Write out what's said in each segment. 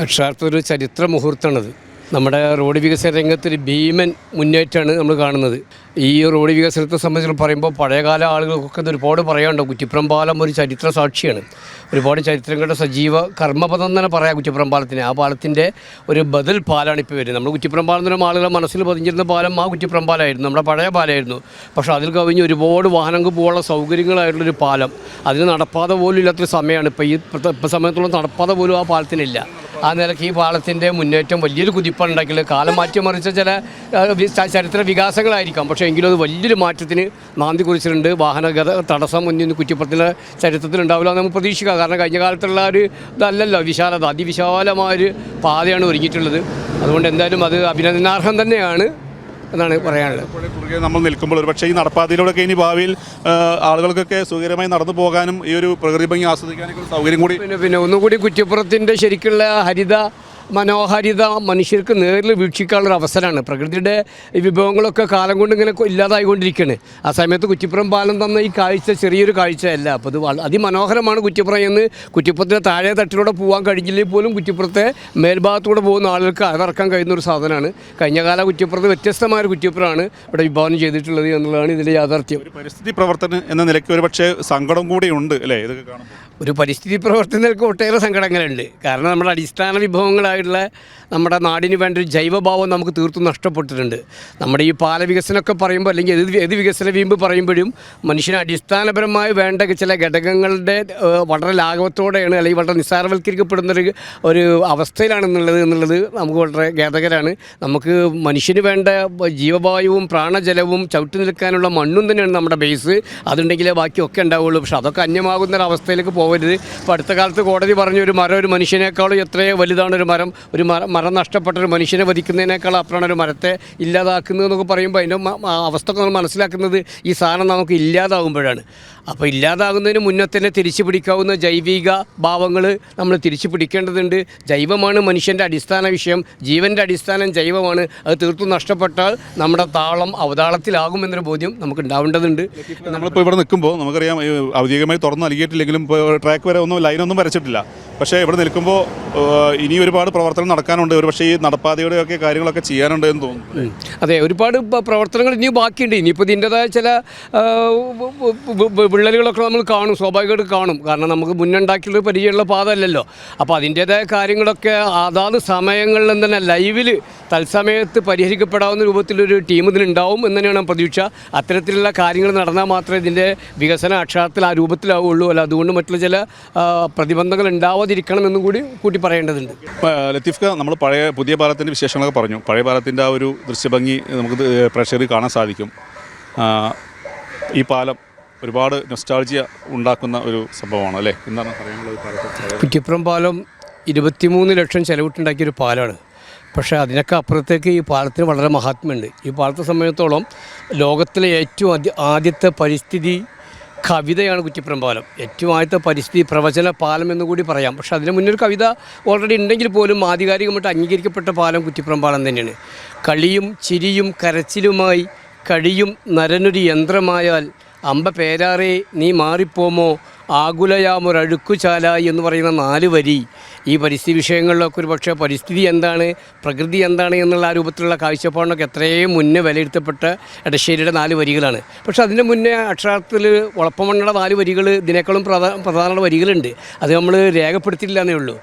ഒരു ചരിത്ര മുഹൂർത്തമാണത് നമ്മുടെ റോഡ് വികസന രംഗത്തൊരു ഭീമൻ മുന്നേറ്റമാണ് നമ്മൾ കാണുന്നത്. ഈ റോഡ് വികസനത്തെ സംബന്ധിച്ച് പറയുമ്പോൾ പഴയകാല ആളുകൾക്കൊക്കെ ഒരുപാട് പറയാനുണ്ട്. കുറ്റിപ്പുറം പാലം ഒരു ചരിത്ര സാക്ഷിയാണ്. ഒരുപാട് ചരിത്രങ്ങളുടെ സജീവ കർമ്മപദം തന്നെ പറയാം കുറ്റിപ്പുറം പാലത്തിന് ആ പാലത്തിന്റെ ഒരു ബദൽ പാലാണ് ഇപ്പോൾ വരുന്നത്. നമ്മൾ കുറ്റിപ്പുറം പാലം എന്ന് മനസ്സിൽ പതിഞ്ഞിരുന്ന പാലം ആ കുറ്റിപ്പുറം പാലമായിരുന്നു നമ്മുടെ പഴയ പാലമായിരുന്നു. പക്ഷേ അതിൽ കവിഞ്ഞ് ഒരുപാട് വാഹനങ്ങൾ പോകാനുള്ള സൗകര്യങ്ങളായിട്ടുള്ളൊരു പാലം. അതിന് നടപ്പാത പോലും ഇല്ലാത്തൊരു സമയമാണ്. ഇപ്പോൾ ഈ ഇപ്പോൾ സമയത്തോളം നടപ്പാത പോലും ആ പാലത്തിനില്ല. ആ നിലയ്ക്ക് ഈ പാളത്തിന്റെ മുന്നേറ്റം വലിയൊരു കുതിപ്പുണ്ടെങ്കിൽ കാലം കാലം മാറ്റിമറിച്ച ചില ചരിത്ര വികാസങ്ങളായിരിക്കാം. പക്ഷേ എങ്കിലും അത് വലിയൊരു മാറ്റത്തിന് നാന്തി കുറിച്ചിട്ടുണ്ട്. വാഹന ഗത തടസ്സം മുന്നിൽ കുറ്റിപ്പുറത്തിന്റെ ചരിത്രത്തിൽ ഉണ്ടാവില്ല നമുക്ക് പ്രതീക്ഷിക്കാം. കാരണം കഴിഞ്ഞ കാലത്തുള്ള ഒരു ഇതല്ലല്ലോ വിശാലത അതിവിശാലമായൊരു പാതയാണ് ഒരുങ്ങിയിട്ടുള്ളത്. അതുകൊണ്ട് എന്തായാലും അത് അഭിനന്ദനാർഹം തന്നെയാണ്. എന്നാണ് പറയാനുള്ളത്. നമ്മൾ നിൽക്കുമ്പോൾ ഒരു പക്ഷേ ഈ നടപ്പാതയിലൂടെയൊക്കെ ഇനി ഭാവിയിൽ ആളുകൾക്കൊക്കെ സുഖകരമായി നടന്നു പോകാനും ഈ ഒരു പ്രകൃതി ഭംഗി ആസ്വദിക്കാനൊക്കെ സൗകര്യം കൂടി പിന്നെ പിന്നെ ഒന്നുകൂടി കുറ്റിപ്പുറത്തിന്റെ ശരിക്കുള്ള ഹരിത മനോഹാരിത മനുഷ്യർക്ക് നേരിൽ വീക്ഷിക്കാനുള്ള അവസരമാണ്. പ്രകൃതിയുടെ വിഭവങ്ങളൊക്കെ കാലം കൊണ്ട് ഇങ്ങനെ ഇല്ലാതായിക്കൊണ്ടിരിക്കുകയാണ് ആ സമയത്ത് കുറ്റിപ്പുറം പാലം തന്ന ഈ കാഴ്ച ചെറിയൊരു കാഴ്ചയല്ല. അപ്പോൾ ഇത് അതിമനോഹരമാണ് കുറ്റിപ്പുറം എന്ന് കുറ്റിപ്പുറത്തിന്റെ താഴെ തട്ടിലൂടെ പോകാൻ കഴിഞ്ഞില്ലെങ്കിൽ പോലും കുറ്റിപ്പുറത്തെ മേൽഭാഗത്തൂടെ പോകുന്ന ആളുകൾക്ക് അതിറക്കാൻ കഴിയുന്ന ഒരു സാധനമാണ്. കഴിഞ്ഞ കാല കുറ്റിപ്പുറത്ത് വ്യത്യസ്തമായ കുറ്റിപ്പുറമാണ് ഇവിടെ വിഭാവനം ചെയ്തിട്ടുള്ളത് എന്നുള്ളതാണ് ഇതിന്റെ യാഥാർത്ഥ്യം. പരിസ്ഥിതി പ്രവർത്തനം എന്ന നിലയ്ക്ക് ഒരു പക്ഷേ സങ്കടം കൂടിയുണ്ട് അല്ലേ? ഇതൊക്കെ കാണുമ്പോൾ. ഒരു പരിസ്ഥിതി പ്രവർത്തനങ്ങൾക്ക് ഒട്ടേറെ സങ്കടങ്ങളുണ്ട്. കാരണം നമ്മുടെ അടിസ്ഥാന വിഭവങ്ങളായിട്ടുള്ള നമ്മുടെ നാടിന് വേണ്ട ഒരു ജൈവഭാവം നമുക്ക് തീർത്തും നഷ്ടപ്പെട്ടിട്ടുണ്ട്. നമ്മുടെ ഈ പാല വികസനമൊക്കെ പറയുമ്പോൾ അല്ലെങ്കിൽ ഏത് ഏത് വികസന വീമ്പ് പറയുമ്പോഴും മനുഷ്യന് അടിസ്ഥാനപരമായി വേണ്ട ചില ഘടകങ്ങളുടെ വളരെ ലാഘവത്തോടെയാണ് അല്ലെങ്കിൽ വളരെ നിസ്സാരവൽക്കരിക്കപ്പെടുന്നൊരു ഒരു അവസ്ഥയിലാണെന്നുള്ളത് എന്നുള്ളത് നമുക്ക് വളരെ ഖേദകരാണ്. നമുക്ക് മനുഷ്യന് വേണ്ട ജീവവായുവും പ്രാണജലവും ചവിട്ടി നിൽക്കാനുള്ള മണ്ണും തന്നെയാണ് നമ്മുടെ ബേസ് അതുണ്ടെങ്കിലേ ബാക്കിയൊക്കെ ഉണ്ടാവുള്ളൂ. പക്ഷെ അതൊക്കെ അന്യമാകുന്ന ഒരു അവസ്ഥയിലേക്ക് പോകരുത് ഇപ്പോൾ അടുത്ത കാലത്ത് കോടതി പറഞ്ഞു ഒരു മരം ഒരു മനുഷ്യനേക്കാളും എത്രയോ വലുതാണ് ഒരു മരം. ഒരു മരം നഷ്ടപ്പെട്ട ഒരു മനുഷ്യനെ വധിക്കുന്നതിനേക്കാൾ അപ്പുറമാണ് ഒരു മരത്തെ ഇല്ലാതാക്കുന്നത് എന്നൊക്കെ പറയുമ്പോൾ അതിന്റെ അവസ്ഥ നമ്മൾ മനസ്സിലാക്കുന്നത് ഈ സാധനം നമുക്ക് ഇല്ലാതാകുമ്പോഴാണ്. അപ്പോൾ ഇല്ലാതാകുന്നതിന് മുന്നേ തന്നെ തിരിച്ചു പിടിക്കാവുന്ന ജൈവിക ഭാവങ്ങൾ നമ്മൾ തിരിച്ചു പിടിക്കേണ്ടതുണ്ട്. ജൈവമാണ് മനുഷ്യന്റെ അടിസ്ഥാന വിഷയം. ജീവന്റെ അടിസ്ഥാനം ജൈവമാണ്. അത് തീർത്തും നഷ്ടപ്പെട്ടാൽ നമ്മുടെ താളം അവതാളത്തിലാകുമെന്നൊരു ബോധ്യം നമുക്ക് ഉണ്ടാവേണ്ടതുണ്ട്. നമ്മളിപ്പോൾ ഇവിടെ നിൽക്കുമ്പോൾ നമുക്കറിയാം ഔദ്യോഗികമായി തുറന്നു നൽകിയിട്ടില്ലെങ്കിലും ഇപ്പോൾ ട്രാക്ക് വരെ ഒന്നും ലൈനൊന്നും വരച്ചിട്ടില്ല. പക്ഷേ ഇവിടെ നിൽക്കുമ്പോൾ ഇനി ഒരുപാട് പ്രവർത്തനം നടക്കാനുണ്ട്. ഒരു പക്ഷേ ഈ നടപ്പാതയുടെയൊക്കെ കാര്യങ്ങളൊക്കെ ചെയ്യാനുണ്ട് എന്ന് തോന്നുന്നു അതെ ഒരുപാട് പ്രവർത്തനങ്ങൾ ഇനിയും ബാക്കിയുണ്ട്. ഇനിയിപ്പോൾ ഇതിന്റെതായ ചില വിള്ളലുകളൊക്കെ നമ്മൾ കാണും. സ്വാഭാവികമായിട്ട് കാണും. കാരണം നമുക്ക് മുന്നുണ്ടാക്കിയുള്ള പരിചയമുള്ള പാത അല്ലല്ലോ അപ്പോൾ അതിന്റേതായ കാര്യങ്ങളൊക്കെ അതാത് സമയങ്ങളിൽ തന്നെ ലൈവിൽ തത്സമയത്ത് പരിഹരിക്കപ്പെടാവുന്ന രൂപത്തിലൊരു ടീം ഇതിനുണ്ടാവും എന്ന് തന്നെയാണ് പ്രതീക്ഷ അത്തരത്തിലുള്ള കാര്യങ്ങൾ നടന്നാൽ മാത്രമേ ഇതിന്റെ വികസന അക്ഷരത്തിൽ ആ രൂപത്തിലാവുള്ളൂ അല്ല അതുകൊണ്ട് മറ്റുള്ള ചില പ്രതിബന്ധങ്ങൾ ഉണ്ടാവാതിരിക്കണം എന്നും കൂടി കൂട്ടി പറയേണ്ടതുണ്ട്. ഇപ്പൊ, ലത്തീഫ് ഖാൻ നമ്മൾ പഴയ പുതിയ പാലത്തിന്റെ വിശേഷങ്ങളൊക്കെ പറഞ്ഞു. പഴയ പാലത്തിന്റെ ആ ഒരു ദൃശ്യഭംഗി നമുക്ക് പ്രേക്ഷകർ കാണാൻ സാധിക്കും. ഈ പാലം ഒരുപാട് നൊസ്റ്റാൾജിയ ഉണ്ടാക്കുന്ന ഒരു സംഭവമാണ് അല്ലേ? എന്താണ് പറയാനുള്ളത് കുറ്റിപ്പുറം പാലം ഇരുപത്തിമൂന്ന് ലക്ഷം ചെലവിട്ടുണ്ടാക്കിയ ഒരു പാലമാണ് പക്ഷേ അതിനൊക്കെ അപ്പുറത്തേക്ക് ഈ പാലത്തിന് വളരെ മഹാത്മ്യമുണ്ട്. ഈ പാലത്തെ സംബന്ധിച്ചിടത്തോളം ലോകത്തിലെ ഏറ്റവും ആദ്യ ആദ്യത്തെ പരിസ്ഥിതി കവിതയാണ് കുറ്റിപ്പുറം പാലം ഏറ്റവും ആദ്യത്തെ പരിസ്ഥിതി പ്രവചന പാലം എന്ന് കൂടി പറയാം. പക്ഷേ അതിന് മുന്നേ ഒരു കവിത ഓൾറെഡി ഉണ്ടെങ്കിൽ പോലും ആധികാരികമായിട്ട് അംഗീകരിക്കപ്പെട്ട പാലം കുറ്റിപ്പുറം പാലം തന്നെയാണ്. കളിയും ചിരിയും കരച്ചിലുമായി കഴിയും നരനൊരു യന്ത്രമായാൽ അമ്പ പേരാറേ നീ മാറിപ്പോമോ? ആകുലയാമൊരഴുക്കുചാല എന്ന് പറയുന്ന നാല് വരി. ഈ പരിസ്ഥിതി വിഷയങ്ങളിലൊക്കെ ഒരു പക്ഷേ പരിസ്ഥിതി എന്താണ് പ്രകൃതി എന്താണ് എന്നുള്ള ആ രൂപത്തിലുള്ള കാഴ്ചപ്പാടിനൊക്കെ എത്രയും മുന്നേ വിലയിരുത്തപ്പെട്ട എടശ്ശേരിയുടെ നാല് വരികളാണ്. പക്ഷേ അതിന്റെ മുന്നേ അക്ഷരാർത്ഥത്തിൽ ഉളപ്പമണ്ണയുടെ നാല് വരികൾ ഇതിനേക്കാളും പ്രധാന പ്രധാനമുള്ള വരികളുണ്ട്. അത് നമ്മൾ രേഖപ്പെടുത്തിയില്ല എന്നേ ഉള്ളൂ.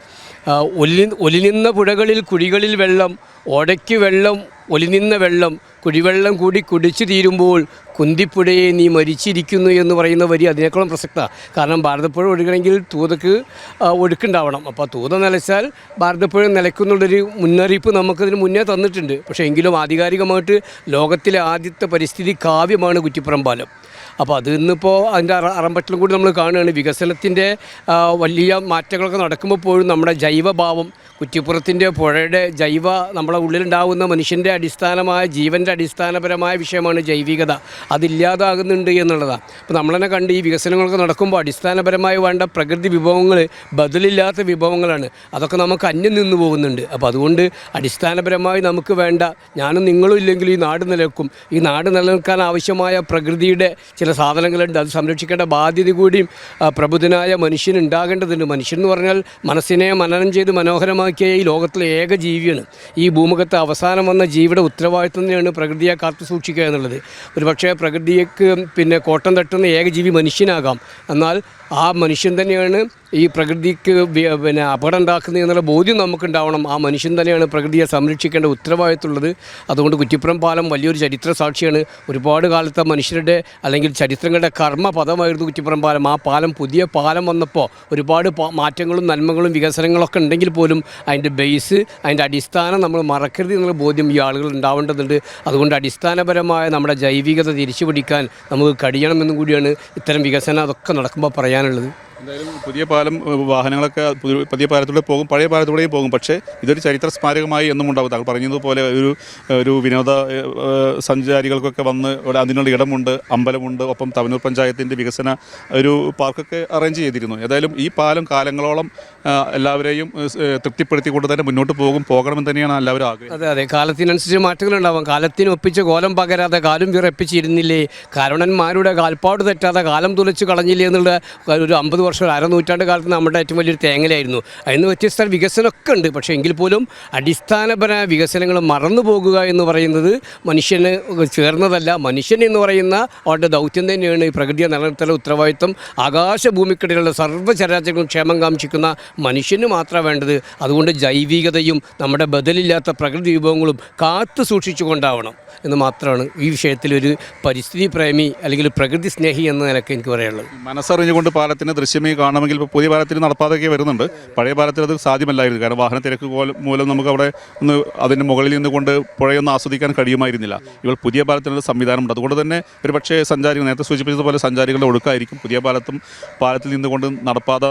ഒലി ഒലിനിന്ന പുഴകളിൽ കുഴികളിൽ വെള്ളം ഓടയ്ക്ക് വെള്ളം ഒലിനിന്ന വെള്ളം കുടിവെള്ളം കൂടി കുടിച്ചു തീരുമ്പോൾ കുന്തിപ്പുഴയെ നീ മരിച്ചിരിക്കുന്നു എന്ന് പറയുന്ന വരി അതിനേക്കാളും പ്രസക്തമാണ് കാരണം ഭാരതപ്പുഴ ഒഴുകണമെങ്കിൽ തൂതക്ക് ഒഴുക്കുണ്ടാവണം. അപ്പോൾ തൂത നിലച്ചാൽ ഭാരതപ്പുഴ നിലയ്ക്കുന്നുള്ളൊരു മുന്നറിയിപ്പ് നമുക്കതിന് മുന്നേ തന്നിട്ടുണ്ട്. പക്ഷേ എങ്കിലും ആധികാരികമായിട്ട് ലോകത്തിലെ ആദ്യത്തെ പരിസ്ഥിതി കാവ്യമാണ് കുറ്റിപ്പുറം പാലം അപ്പോൾ അത് ഇന്നിപ്പോൾ അതിന്റെ അറ അറമ്പറ്റിലും കൂടി നമ്മൾ കാണുകയാണ്. വികസനത്തിന്റെ വലിയ മാറ്റങ്ങളൊക്കെ നടക്കുമ്പോൾ പോലും നമ്മുടെ ജൈവഭാവം കുറ്റിപ്പുറത്തിന്റെ പുഴയുടെ ജൈവ നമ്മളെ ഉള്ളിലുണ്ടാകുന്ന മനുഷ്യന്റെ അടിസ്ഥാനമായ ജീവന്റെ അടിസ്ഥാനപരമായ വിഷയമാണ് ജൈവികത. അതില്ലാതാകുന്നുണ്ട് എന്നുള്ളതാണ് അപ്പോൾ നമ്മളെന്നെ കണ്ട് ഈ വികസനങ്ങളൊക്കെ നടക്കുമ്പോൾ അടിസ്ഥാനപരമായി വേണ്ട പ്രകൃതി വിഭവങ്ങൾ ബദലില്ലാത്ത വിഭവങ്ങളാണ്. അതൊക്കെ നമുക്ക് അന്യം നിന്ന് പോകുന്നുണ്ട്. അപ്പോൾ അതുകൊണ്ട് അടിസ്ഥാനപരമായി നമുക്ക് വേണ്ട ഞാനും നിങ്ങളും ഇല്ലെങ്കിൽ ഈ നാട് നിലനിൽക്കും. ഈ നാട് നിലനിൽക്കാൻ ആവശ്യമായ പ്രകൃതിയുടെ ചില സാധനങ്ങളുണ്ട്. അത് സംരക്ഷിക്കേണ്ട ബാധ്യത കൂടിയും പ്രബുദ്ധനായ മനുഷ്യൻ ഉണ്ടാകേണ്ടതുണ്ട്. മനുഷ്യൻ എന്ന് പറഞ്ഞാൽ മനസ്സിനെ മനനം ചെയ്ത് മനോഹരമാക്കിയ ഈ ലോകത്തിലെ ഏക ജീവിയാണ്. ഈ ഭൂമുഖത്ത് അവസാനം വന്ന ജീവിയുടെ ഉത്തരവാദിത്വം തന്നെയാണ് പ്രകൃതിയെ കാത്തു സൂക്ഷിക്കുക എന്നുള്ളത്. ഒരു പക്ഷേ പ്രകൃതിക്ക് പിന്നെ കോട്ടം തട്ടുന്ന ഏക ജീവി മനുഷ്യനാകാം. എന്നാൽ ആ മനുഷ്യൻ തന്നെയാണ് ഈ പ്രകൃതിക്ക് പിന്നെ അപകടം ഉണ്ടാക്കുന്നത് എന്നുള്ള ബോധ്യം നമുക്കുണ്ടാവണം. ആ മനുഷ്യൻ തന്നെയാണ് പ്രകൃതിയെ സംരക്ഷിക്കേണ്ട ഉത്തരവാദിത്തമുള്ളത് അതുകൊണ്ട് കുറ്റിപ്പുറം പാലം വലിയൊരു ചരിത്ര സാക്ഷിയാണ്. ഒരുപാട് കാലത്തെ മനുഷ്യരുടെ അല്ലെങ്കിൽ ചരിത്രങ്ങളുടെ കർമ്മ പദമായിരുന്നു കുറ്റിപ്പുറം പാലം. ആ പാലം പുതിയ പാലം വന്നപ്പോൾ ഒരുപാട് മാറ്റങ്ങളും നന്മകളും വികസനങ്ങളൊക്കെ ഉണ്ടെങ്കിൽ പോലും അതിന്റെ ബേസ് അതിന്റെ അടിസ്ഥാനം നമ്മൾ മറക്കരുത് എന്നുള്ള ബോധ്യം ഈ ആളുകൾ ഉണ്ടാവേണ്ടതുണ്ട്. അതുകൊണ്ട് അടിസ്ഥാനപരമായ നമ്മുടെ ജൈവികത തിരിച്ചു പിടിക്കാൻ നമുക്ക് കഴിയണമെന്നും കൂടിയാണ് ഇത്തരം വികസനം അതൊക്കെ നടക്കുമ്പോൾ പറയാനുള്ളത് എന്തായാലും പുതിയ പാലം വാഹനങ്ങളൊക്കെ പുതിയ പാലത്തിലൂടെ പോകും പഴയ പാലത്തിലൂടെയും പോകും. പക്ഷേ ഇതൊരു ചരിത്ര സ്മാരകമായി എന്നും ഉണ്ടാവും. താങ്കൾ പറഞ്ഞതുപോലെ ഒരു ഒരു വിനോദ സഞ്ചാരികൾക്കൊക്കെ വന്ന് ഇവിടെ അതിനുള്ള ഇടമുണ്ട് അമ്പലമുണ്ട് ഒപ്പം തവനൂർ പഞ്ചായത്തിന്റെ വികസന ഒരു പാർക്കൊക്കെ അറേഞ്ച് ചെയ്തിരുന്നു. ഏതായാലും ഈ പാലം കാലങ്ങളോളം എല്ലാവരെയും തൃപ്തിപ്പെടുത്തിക്കൊണ്ട് തന്നെ മുന്നോട്ട് പോകും പോകണമെന്ന് തന്നെയാണ് എല്ലാവരും ആഗ്രഹം. അതെ അതെ. കാലത്തിനനുസരിച്ച് മാറ്റങ്ങളുണ്ടാവാം കാലത്തിന് ഒപ്പിച്ച് കോലം പകരാതെ കാലം വിറപ്പിച്ചിരുന്നില്ലേ? കാരണന്മാരുടെ കാൽപ്പാട് തെറ്റാതെ കാലം തുലച്ച് കളഞ്ഞില്ലേ എന്നുള്ള ഒരു അമ്പത് വർഷം ഒരു അരനൂറ്റാണ്ട് കാലത്ത് നമ്മുടെ ഏറ്റവും വലിയൊരു തേങ്ങലായിരുന്നു. അതിന് വ്യത്യസ്ത വികസനമൊക്കെ ഉണ്ട്. പക്ഷേ എങ്കിൽ പോലും അടിസ്ഥാനപരമായ വികസനങ്ങൾ മറന്നു പോകുക എന്ന് പറയുന്നത് മനുഷ്യന് ചേർന്നതല്ല. മനുഷ്യൻ എന്ന് പറയുന്ന അവരുടെ ദൗത്യം തന്നെയാണ് ഈ പ്രകൃതിയെ നിലനിർത്തല ഉത്തരവാദിത്വം. ആകാശഭൂമിക്കിടയിലുള്ള സർവചരാചരങ്ങളും ക്ഷേമം കാംക്ഷിക്കുന്ന മനുഷ്യന് മാത്രമാണ് വേണ്ടത്. അതുകൊണ്ട് ജൈവികതയും നമ്മുടെ ബദലില്ലാത്ത പ്രകൃതി വിഭവങ്ങളും കാത്തു സൂക്ഷിച്ചുകൊണ്ടാവണം എന്ന് മാത്രമാണ് ഈ വിഷയത്തിലൊരു പരിസ്ഥിതി പ്രേമി അല്ലെങ്കിൽ പ്രകൃതി സ്നേഹി എന്ന നിലയ്ക്ക് എനിക്ക് പറയാനുള്ളത്. മനസ്സറിഞ്ഞുകൊണ്ട് പാലത്തിന് ദൃശ്യമേ കാണണമെങ്കിൽ ഇപ്പോൾ പുതിയ പാലത്തിൽ നടപ്പാതൊക്കെ വരുന്നുണ്ട്. പഴയ പാലത്തിൽ അത് സാധ്യമല്ലായിരുന്നു. കാരണം വാഹന തിരക്ക് മൂലം നമുക്ക് അവിടെ ഒന്ന് അതിന്റെ മുകളിൽ നിന്നുകൊണ്ട് പുഴയൊന്നും ആസ്വദിക്കാൻ കഴിയുമായിരുന്നില്ല. ഇപ്പോൾ പുതിയ പാലത്തിനുള്ള സംവിധാനമുണ്ട്. അതുകൊണ്ട് തന്നെ ഒരു പക്ഷേ സഞ്ചാരികൾ നേരത്തെ സൂചിപ്പിച്ചതുപോലെ സഞ്ചാരികളുടെ ഒഴുക്കായിരിക്കും. പുതിയ പാലത്തും പാലത്തിൽ നിന്നുകൊണ്ട് നടപ്പാത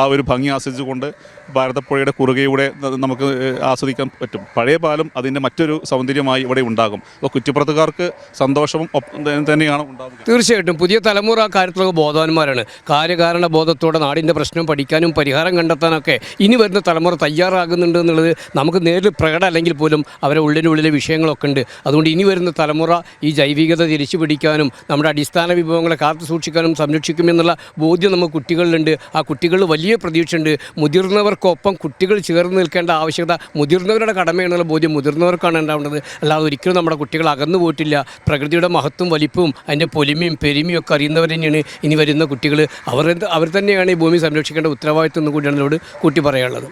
ആ ഒരു ഭംഗി ആസ്വദിച്ചുകൊണ്ട് ഭാരതപ്പുഴയുടെ കുറുകയുടെ നമുക്ക് ആസ്വദിക്കാൻ പറ്റും. പഴയ പാലം അതിന്റെ മറ്റൊരു സൗന്ദര്യമായി ഇവിടെ ഉണ്ടാകും. അപ്പോൾ കുറ്റിപ്പുറത്തുകാർക്ക് സന്തോഷവും തന്നെയാണ് ഉണ്ടാകുന്നത് തീർച്ചയായിട്ടും. പുതിയ തലമുറ കാര്യത്തിലൊക്കെ ബോധവാന്മാരാണ്. കാര്യകാരണ ബോധത്തോടെ നാടിന്റെ പ്രശ്നം പഠിക്കാനും പരിഹാരം കണ്ടെത്താനൊക്കെ ഇനി വരുന്ന തലമുറ തയ്യാറാകുന്നുണ്ട് എന്നുള്ളത് നമുക്ക് നേരിൽ പ്രകട അല്ലെങ്കിൽ പോലും അവരെ ഉള്ളിനുള്ളിലെ വിഷയങ്ങളൊക്കെ ഉണ്ട്. അതുകൊണ്ട് ഇനി വരുന്ന തലമുറ ഈ ജൈവികത തിരിച്ചു പിടിക്കാനും നമ്മുടെ അടിസ്ഥാന വിഭവങ്ങളെ കാത്തു സൂക്ഷിക്കാനും സംരക്ഷിക്കുമെന്നുള്ള ബോധ്യം നമുക്ക് കുട്ടികളിലുണ്ട്. ആ കുട്ടികളിൽ വലിയ പ്രതീക്ഷയുണ്ട്. മുതിർന്നവർക്കൊപ്പം കുട്ടികൾ ചേർന്ന് നിൽക്കേണ്ട ആവശ്യകത മുതിർന്നവരുടെ കടമയാണെന്നുള്ള ബോധ്യം മുതിർന്നവർക്കാണ് ഉണ്ടാവേണ്ടത്. അല്ലാതെ ഒരിക്കലും നമ്മുടെ കുട്ടികൾ അകന്നു പോയിട്ടില്ല. പ്രകൃതിയുടെ മഹത്വം വലിപ്പവും അതിന്റെ പൊലിമയും പെരുമയും ഒക്കെ അറിയുന്നവർ തന്നെയാണ് ഇനി വരുന്ന കുട്ടികൾ. അവർ അവർ തന്നെയാണ് ഈ ഭൂമി സംരക്ഷിക്കേണ്ട ഉത്തരവാദിത്വം എന്ന് കൂടിയാണ് ഇതിനോട് കൂട്ടി പറയാനുള്ളത്.